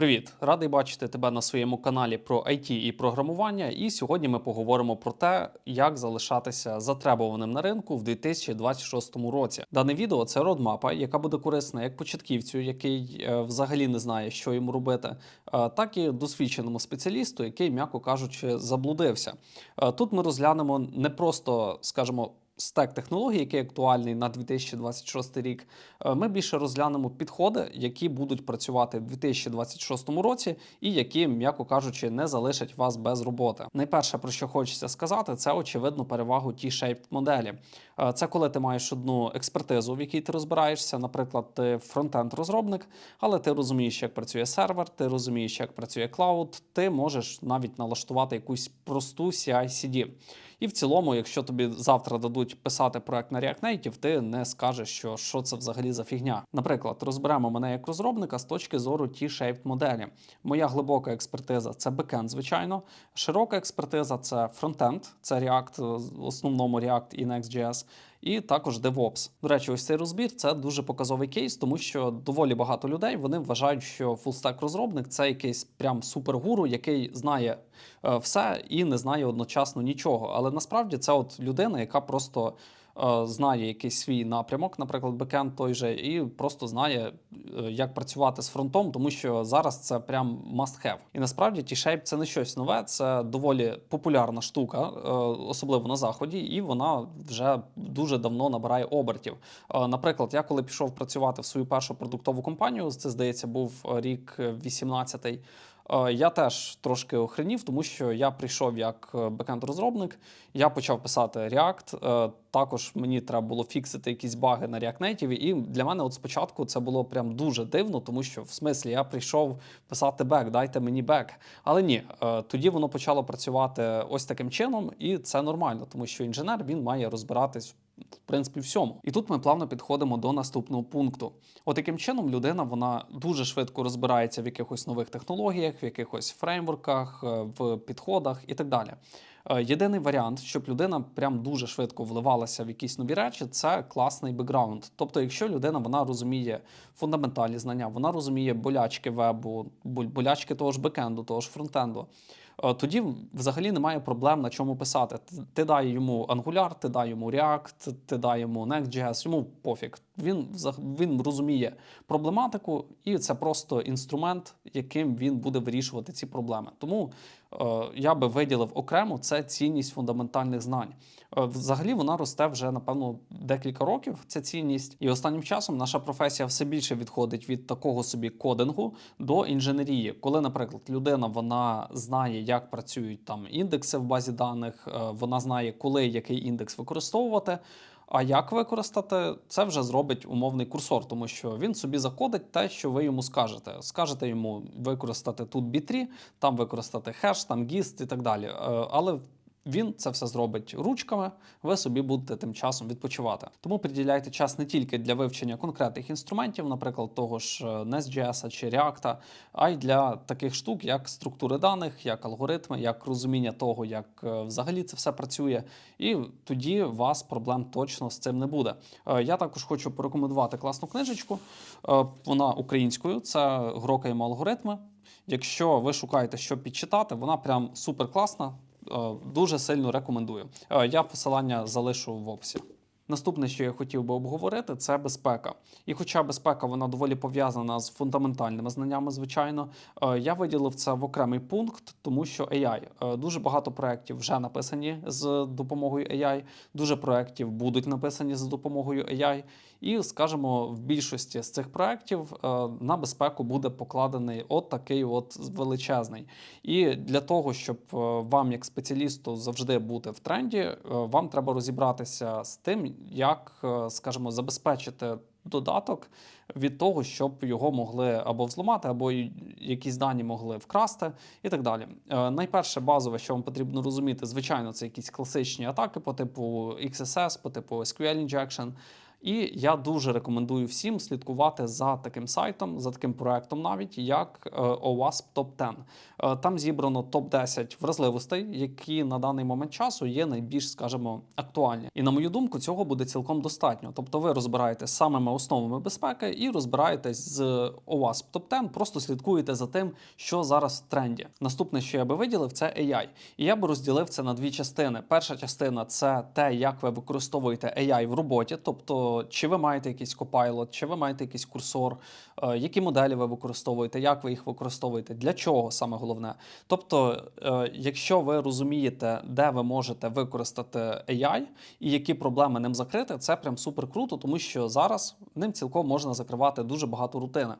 Привіт, радий бачити тебе на своєму каналі про IT і програмування. І сьогодні ми поговоримо про те, як залишатися затребуваним на ринку в 2026 році. Дане відео це родмапа, яка буде корисна як початківцю, який е, взагалі не знає, що йому робити, е, так і досвідченому спеціалісту, який, м'яко кажучи, заблудився. Е, тут ми розглянемо не просто, скажімо, стек технологій, який актуальний на 2026 рік, е, ми більше розглянемо підходи, які будуть працювати в 2026 році, і які, м'яко кажучи, не залишать вас без роботи. Найперше, про що хочеться сказати, це очевидно перевагу T-shaped моделі. Е, Це коли ти маєш одну експертизу, в якій ти розбираєшся, наприклад, ти фронтенд розробник, але ти розумієш, як працює сервер, ти розумієш, як працює клауд, ти можеш навіть налаштувати якусь просту CI-CD. І в цілому, якщо тобі завтра дадуть писати проект на React Native, ти не скажеш, що, що це взагалі за фігня. Наприклад, розберемо мене як розробника з точки зору T-shaped моделі. Моя глибока експертиза це бекенд, звичайно. Широка експертиза це фронтенд, це React, в основному React і Next.js. І також DevOps. До речі, ось цей розбір це дуже показовий кейс, тому що доволі багато людей вони вважають, що фулстек розробник це якийсь прям супергуру, який знає е, все і не знає одночасно нічого. Але насправді це от людина, яка просто знає якийсь свій напрямок, наприклад, бекенд той же, і просто знає, е, як працювати з фронтом, тому що зараз це прям must have. І насправді T-Shape це не щось нове, це доволі популярна штука, е, особливо на заході, і вона вже дуже давно набирає обертів. Е, Наприклад, я коли пішов працювати в свою першу продуктову компанію, це здається був рік 18-й. Е, Я теж трошки охренів, тому що я прийшов як бекенд-розробник, я почав писати React. е, Також мені треба було фіксити якісь баги на React Native, і для мене от спочатку це було прям дуже дивно, тому що в смислі я прийшов писати бек, дайте мені бек. Але ні, е, тоді воно почало працювати ось таким чином, і це нормально, тому що інженер він має розбиратись. В принципі, всьому. І тут ми плавно підходимо до наступного пункту. От таким чином людина вона дуже швидко розбирається в якихось нових технологіях, в якихось фреймворках, е, в підходах і так далі. Е, Єдиний варіант, щоб людина прям дуже швидко вливалася в якісь нові речі, це класний бекграунд. Тобто, якщо людина вона розуміє фундаментальні знання, вона розуміє болячки вебу, болячки того ж бекенду, того ж фронтенду. е, Тоді взагалі немає проблем на чому писати. Ти- Ти дай йому Angular, ти дай йому React, ти дай йому Next.js, йому пофіг. Він, він розуміє проблематику, і це просто інструмент, яким він буде вирішувати ці проблеми. Тому е, я би виділив окремо це цінність фундаментальних знань. Е, Взагалі вона росте вже напевно декілька років. Ця цінність, і останнім часом наша професія все більше відходить від такого собі кодингу до інженерії. Коли, наприклад, людина вона знає, як працюють там індекси в базі даних, е, вона знає, коли який індекс використовувати. А як використати, це вже зробить умовний курсор, тому що він собі закодить те, що ви йому скажете. Скажете йому використати тут B3, там використати хеш, там гіст і так далі. Е, Але він це все зробить ручками, ви собі будете тим часом відпочивати. Тому приділяйте час не тільки для вивчення конкретних інструментів, наприклад, того ж е, Nest.js чи React, а й для таких штук, як структури даних, як алгоритми, як розуміння того, як е, взагалі це все працює. І тоді вас проблем точно з цим не буде. Е, Я також хочу порекомендувати класну книжечку. Вона українською, це грокаємо алгоритми. Якщо ви шукаєте, що підчитати, вона прям супер класна. Е, Дуже сильно рекомендую. Е, Я посилання залишу в описі. Наступне, що я хотів би обговорити, це безпека. І хоча безпека вона доволі пов'язана з фундаментальними знаннями, звичайно, е, я виділив це в окремий пункт, тому що AI. Е, Дуже багато проєктів вже написані з допомогою AI, дуже проєктів будуть написані з допомогою AI. І, скажімо, в більшості з цих проєктів е, на безпеку буде покладений от такий от величезний. І для того, щоб вам, як спеціалісту, завжди бути в тренді, вам треба розібратися з тим, як, е, скажімо, забезпечити додаток від того, щоб його могли або взламати, або якісь дані могли вкрасти, і так далі. Е, Найперше базове, що вам потрібно розуміти, звичайно, це якісь класичні атаки по типу XSS, по типу SQL injection. І я дуже рекомендую всім слідкувати за таким сайтом, за таким проектом, навіть як OWASP Top 10. Е, Там зібрано топ 10 вразливостей, які на даний момент часу є найбільш, скажімо, актуальні. І на мою думку, цього буде цілком достатньо. Тобто, ви розбираєтесь самими основами безпеки і розбираєтесь з OWASP Top 10, просто слідкуєте за тим, що зараз в тренді. Наступне, що я би виділив, це AI. І я би розділив це на дві частини. Перша частина це те, як ви використовуєте AI в роботі, тобто чи ви маєте якийсь копайлот, чи ви маєте якийсь курсор, е, які моделі ви використовуєте, як ви їх використовуєте, для чого саме головне. Тобто, е, якщо ви розумієте, де ви можете використати AI і які проблеми ним закрити, це прям супер круто, тому що зараз ним цілком можна закривати дуже багато рутини.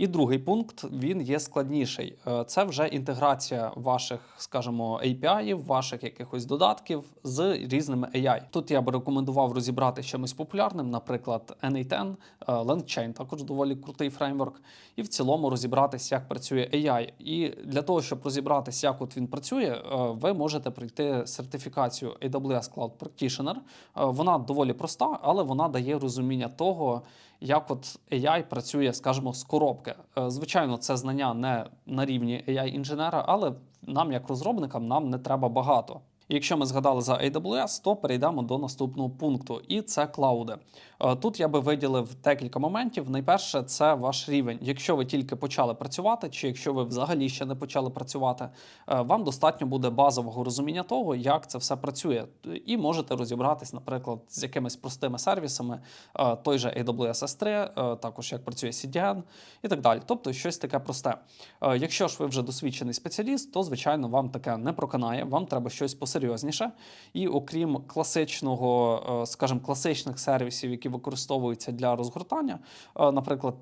І другий пункт він є складніший. Е, Це вже інтеграція ваших, скажімо, API, ваших якихось додатків з різними AI. Тут я би рекомендував розібрати чимось популярним, наприклад, N8N, е, LangChain, також доволі крутий фреймворк, і в цілому розібратися, як працює AI. І для того, щоб розібратися, як от він працює, е, ви можете пройти сертифікацію AWS Cloud Practitioner. Вона доволі проста, але вона дає розуміння того, як от AI працює, скажімо, з коробки. Е, Звичайно, це знання не на рівні AI-інженера, але нам, як розробникам, нам не треба багато. Якщо ми згадали за AWS, то перейдемо до наступного пункту, і це клауди. Е, Тут я би виділив декілька моментів. Найперше, це ваш рівень. Якщо ви тільки почали працювати, чи якщо ви взагалі ще не почали працювати, е, вам достатньо буде базового розуміння того, як це все працює, і можете розібратись, наприклад, з якимись простими сервісами, е, той же AWS S3, е, також як працює CDN і так далі. Тобто щось таке просте. Якщо ж ви вже досвідчений спеціаліст, то звичайно вам таке не проканає. Вам треба щось посерйозніше. І окрім класичного, е, скажімо, класичних сервісів, які використовуються для розгортання, е, наприклад,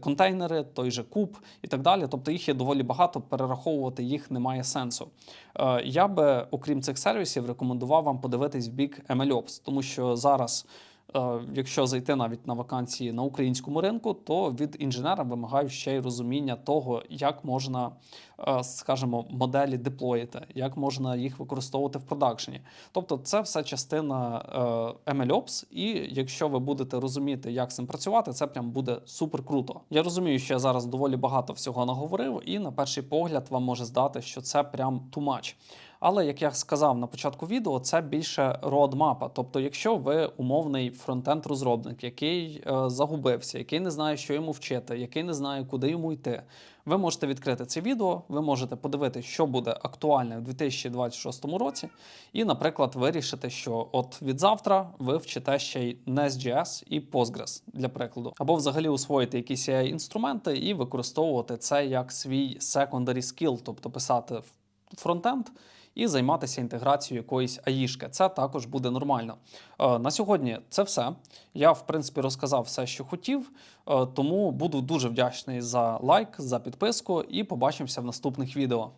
контейнери, той же куб і так далі. Тобто їх є доволі багато, перераховувати їх немає сенсу. Е, Я би, окрім цих сервісів, рекомендував вам подивитись в бік MLOps, тому що зараз. Е, Якщо зайти навіть на вакансії на українському ринку, то від інженера вимагають ще й розуміння того, як можна, е, скажімо, моделі деплоїти, як можна їх використовувати в продакшені. Тобто, це все частина е, MLOps, і якщо ви будете розуміти, як з цим працювати, це прям буде супер круто. Я розумію, що я зараз доволі багато всього наговорив, і на перший погляд вам може здати, що це прям much. Але як я сказав на початку відео, це більше родмапа. Тобто, якщо ви умовний фронтенд розробник, який е, загубився, який не знає, що йому вчити, який не знає, куди йому йти, ви можете відкрити це відео, ви можете подивитися, що буде актуальне в 2026 році, і, наприклад, вирішити, що от від завтра ви вчите ще й Nest.js і Postgres для прикладу, або взагалі освоїти якісь інструменти і використовувати це як свій secondary skill, тобто писати в фронтенд і займатися інтеграцією якоїсь аїшки. Це також буде нормально. Е, На сьогодні це все. Я, в принципі, розказав все, що хотів, е, тому буду дуже вдячний за лайк, за підписку і побачимося в наступних відео.